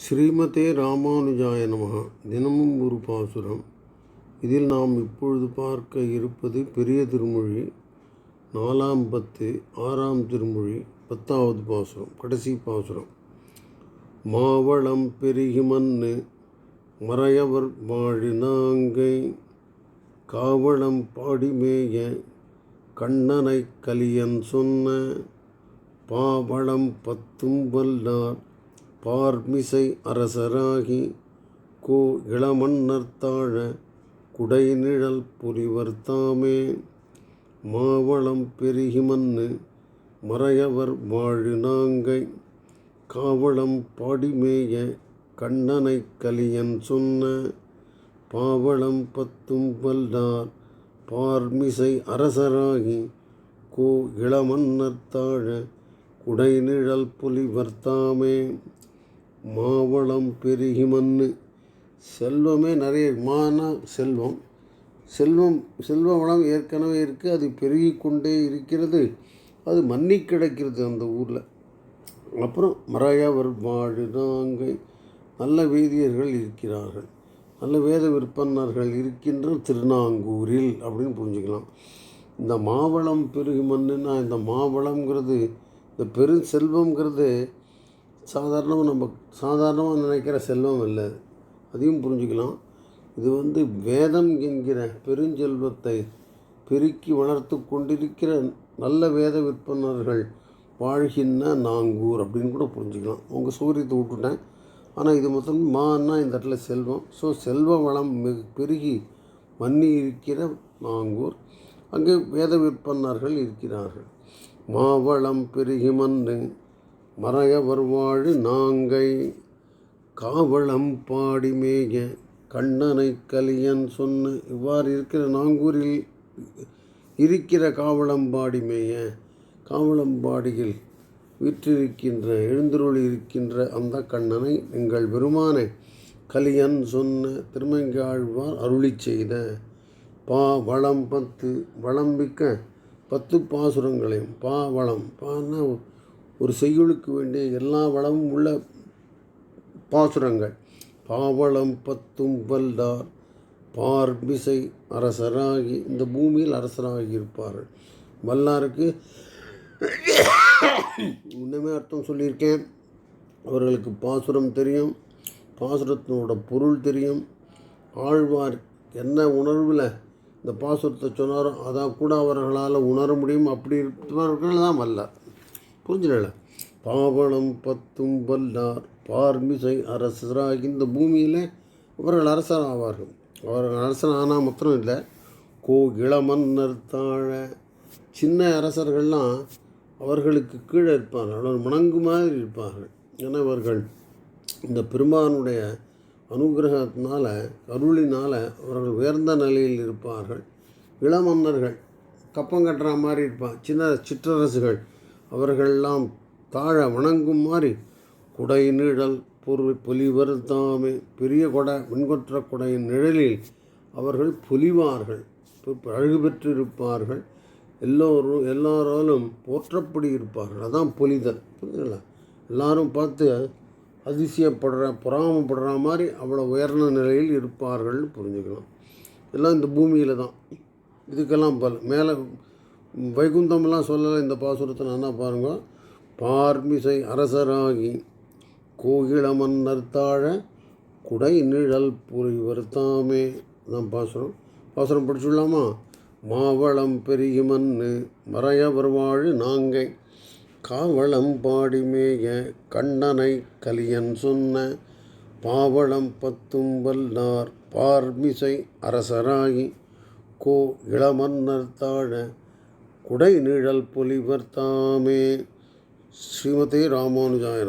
ஸ்ரீமதே ராமானுஜாய நமகா தினமும் ஒரு பாசுரம். இதில் நாம் இப்பொழுது பார்க்க இருப்பது பெரிய திருமொழி நாலாம் பத்து ஆறாம் திருமொழி பத்தாவது பாசுரம் கடைசி பாசுரம். மாவளம் பெருகி மண்ணு மறையவர் வாழினாங்கை காவளம் பாடிமேய கண்ணனை கலியன் சொன்ன பாவளம் பத்தும் வல்லார் பார்மிசை அரசராகி கோ இளமன்னர் தாழ குடைநிழல் புலிவர்த்தாமே மாவளம் பெருகிமன்னு மறையவர் வாழு நாங்கை. காவளம் பாடிமேய கண்ணனை கலியன் சொன்ன பாவளம் பத்தும் வல்லார் பார்மிசை அரசராகி கோ இளமன்னர் தாழ குடைநிழல் புலிவர்த்தாமே மாவளம் பெருகி மண்ணு செல்வமே நிறைய மானா செல்வம். செல்வம் செல்வ வளம் ஏற்கனவே இருக்குது அது பெருகி கொண்டே இருக்கிறது. அது மன்னி கிடக்கிறது அந்த ஊரில். அப்புறம் மறையவர் வாழ்நாங்கை நல்ல வேதியர்கள் இருக்கிறார்கள். நல்ல வேத விற்பனர்கள் இருக்கின்ற திருநாங்கூரில் அப்படின்னு புரிஞ்சுக்கலாம். இந்த மாவளம் பெருகி மண்ணுன்னா இந்த மாவளம்ங்கிறது இந்த பெருஞ்செல்வம்ங்கிறது சாதாரணமாக நம்ம சாதாரணமாக நினைக்கிற செல்வம் இல்லை அதையும் புரிஞ்சுக்கலாம். இது வந்து வேதம் என்கிற பெருஞ்செல்வத்தை பெருக்கி வளர்த்து கொண்டிருக்கிற நல்ல வேத விற்பனர்கள் வாழ்கின்ற நாங்கூர் அப்படின்னு கூட புரிஞ்சுக்கலாம். உங்கள் சூரியத்தை விட்டுட்டேன். ஆனால் இது மொத்தம் மான்னா இந்த இடத்துல செல்வம். ஸோ செல்வ வளம் மிக பெருகி மன்னி இருக்கிற நாங்கூர். அங்கே வேத விற்பனர்கள் இருக்கிறார்கள். மாவளம் பெருகி மன்னு மறையவர் வாழு நாங்கை காவளம் பாடி மேய கண்ணனை கலியன் சொன்ன இவ்வாறு இருக்கிற நாங்கூரில் இருக்கிற காவலம்பாடி மேய காவளம்பாடியில் விற்றிருக்கின்ற எழுந்தருள் இருக்கின்ற அந்த கண்ணனை எங்கள் பெருமானை கலியன் சொன்ன திருமங்காழ்வார் அருளி செய்த பா வளம் பத்து வளம்பிக்க பத்து பாசுரங்களையும் பா வளம் பான்னா ஒரு செய்யுளுக்கு வேண்டிய எல்லா வளமும் உள்ள பாசுரங்கள். பாவளம் பத்தும் வல்லார் பார்பிசை அரசராகி இந்த பூமியில் அரசராகி இருப்பார்கள். வல்லாருக்கு இன்னுமே அர்த்தம் சொல்லியிருக்கேன். அவர்களுக்கு பாசுரம் தெரியும் பாசுரத்தினோட பொருள் தெரியும். ஆழ்வார் என்ன உணர்வில் இந்த பாசுரத்தை சொன்னாரோ அதான் கூட அவர்களால் உணர முடியும். அப்படி இருப்பவர்கள் தான் வல்லார். புரிஞ்சுடல பாவனம் பத்தும் வல்லார் பார்மிசை அரசராக இந்த பூமியில் அவர்கள் அரசர் ஆவார்கள். அவர்கள் அரசன் ஆனால் மாத்திரம் இல்லை. கோ இளமன்னர் தாழ சின்ன அரசர்கள்லாம் அவர்களுக்கு கீழே இருப்பார்கள். அவர் மணங்கு மாதிரி இருப்பார்கள். ஏன்னா இவர்கள் இந்த பெருமானுடைய அனுகிரகத்தினால அருளினால் அவர்கள் உயர்ந்த நிலையில் இருப்பார்கள். இளமன்னர்கள் கப்பம் கட்டுற மாதிரி இருப்பான் சின்ன சிற்றரசுகள். அவர்களெல்லாம் தாழ வணங்கும் மாதிரி குடை நிழல் பொருள் பொலிவர் தாமே பெரிய கொடை மின்கொற்ற குடையின் நிழலில் அவர்கள் பொலிவார்கள். அழகு பெற்றிருப்பார்கள் எல்லோரும் எல்லாராலும் போற்றப்படி இருப்பார்கள். அதான் பொலிதல். புரியுதுங்களா? எல்லாரும் பார்த்து அதிசயப்படுற பொறாமப்படுற மாதிரி அவ்வளோ உயர்ந்த நிலையில் இருப்பார்கள்னு புரிஞ்சுக்கலாம். எல்லாம் இந்த பூமியில் தான். இதுக்கெல்லாம் பல மேலே வைகுந்தம்லாம் சொல்லலை இந்த பாசுரத்தை என்ன பாருங்க. பார்மிசை அரசராகி கோகில மன்னர் தாழ குடை நிழல் புரிவர் தாமே. தான் பாசுரம். பாசுரம் படிச்சுடலாமா? மாவளம் பெருகி மண்ணு மறையவர் வாழு நாங்கை காவளம் பாடிமேய கண்ணனை கலியன் சொன்ன பாவளம் பத்தும் வல்லார் பார்மிசை அரசராகி கோ இளமன்னர் தாழ குடை நிழல் பொலிவர் தாமே. ஸ்ரீமதி ராமானுஜாய